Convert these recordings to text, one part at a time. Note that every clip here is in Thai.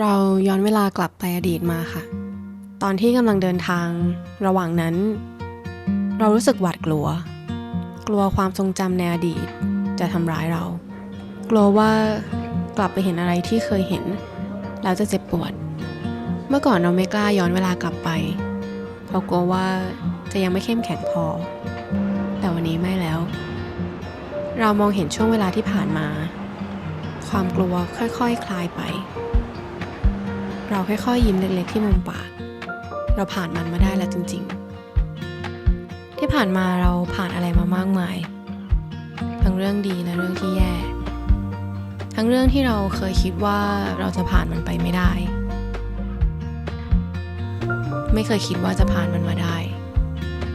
เราย้อนเวลากลับไปอดีตมาค่ะ ตอนที่กำลังเดินทาง ระหว่างนั้น เรารู้สึกหวาดกลัว กลัวความทรงจำในอดีตจะทำร้ายเรา กลัวว่ากลับไปเห็นอะไรที่เคยเห็น แล้วจะเจ็บปวด เมื่อก่อนเราไม่กล้าย้อนเวลากลับไป เพราะกลัวว่าจะยังไม่เข้มแข็งพอ แต่วันนี้ไม่แล้ว เรามองเห็นช่วงเวลาที่ผ่านมา ความกลัวค่อยๆคคลายไป เราค่อยๆยิ้มเล็กๆที่มุมปาก เราผ่านมันมาได้แล้วจริง ๆ ที่ผ่านมาเราผ่านอะไรมามากมาย ทั้งเรื่องดีและเรื่องที่แย่ ทั้งเรื่องที่เราเคยคิดว่าเราจะผ่านมันไปไม่ได้ ไม่เคยคิดว่าจะผ่านมันมาได้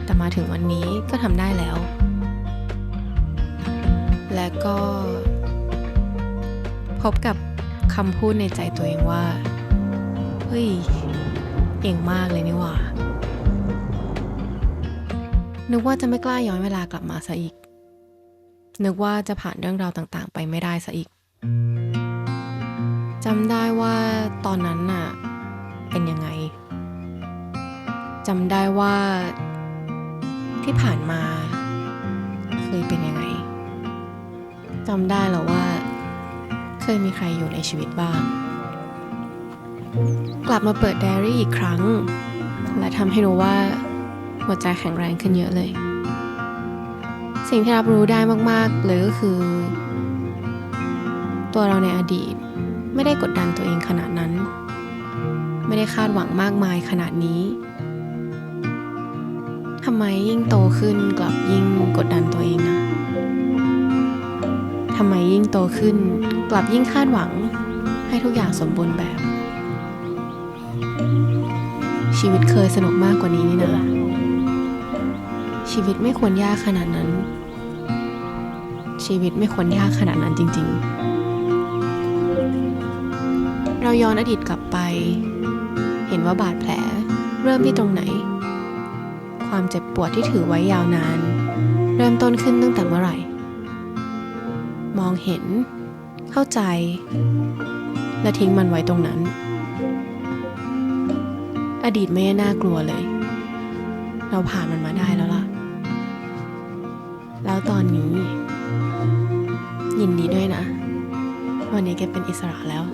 แต่มาถึงวันนี้ก็ทำได้แล้ว และก็พบกับคำพูดในใจตัวเองว่า เฮ้ย เก่งมากเลยนี่หว่า นึกว่าจะไม่กล้าย้อนเวลากลับมาซะอีก นึกว่าจะผ่านเรื่องราวต่างๆ ไปไม่ได้ซะอีกจำได้ว่าตอนนั้นน่ะ เป็นยังไงจำได้ว่าที่ผ่านมาเคยเป็นยังไงจำได้แล้วว่า เคยมีใครอยู่ในชีวิตบ้าง กลับมาเปิดไดอารี่อีกครั้ง และทำให้รู้ว่าหัวใจแข็งแรงขึ้นเยอะเลย สิ่งที่รับรู้ได้มากๆเลยก็คือ ตัวเราในอดีตไม่ได้กดดันตัวเองขนาดนั้น ไม่ได้คาดหวังมากมายขนาดนี้ทำไมยิ่งโตขึ้นกลับยิ่งกดดันตัวเองนะทำไมยิ่งโตขึ้นกลับยิ่งคาดหวังให้ทุกอย่างสมบูรณ์แบบ ชีวิตเคยสนุกมากกว่านี้นี่นะ ชีวิตไม่ควรยากขนาดนั้น ชีวิตไม่ควรยากขนาดนั้นจริง ๆ เราย้อนอดีตกลับไป เห็นว่าบาดแผลเริ่มที่ตรงไหน ความเจ็บปวดที่ถือไว้ยาวนาน เริ่มต้นขึ้นตั้งแต่เมื่อไหร่ มองเห็น เข้าใจ และทิ้งมันไว้ตรงนั้นอ ดีตไม่ได้น่ากลัวเลย เราผ่านมันมาได้แล้วล่ะ แล้วตอนนี้ ยินดีด้วยนะ วันนี้แกเป็นอิสระแล้ว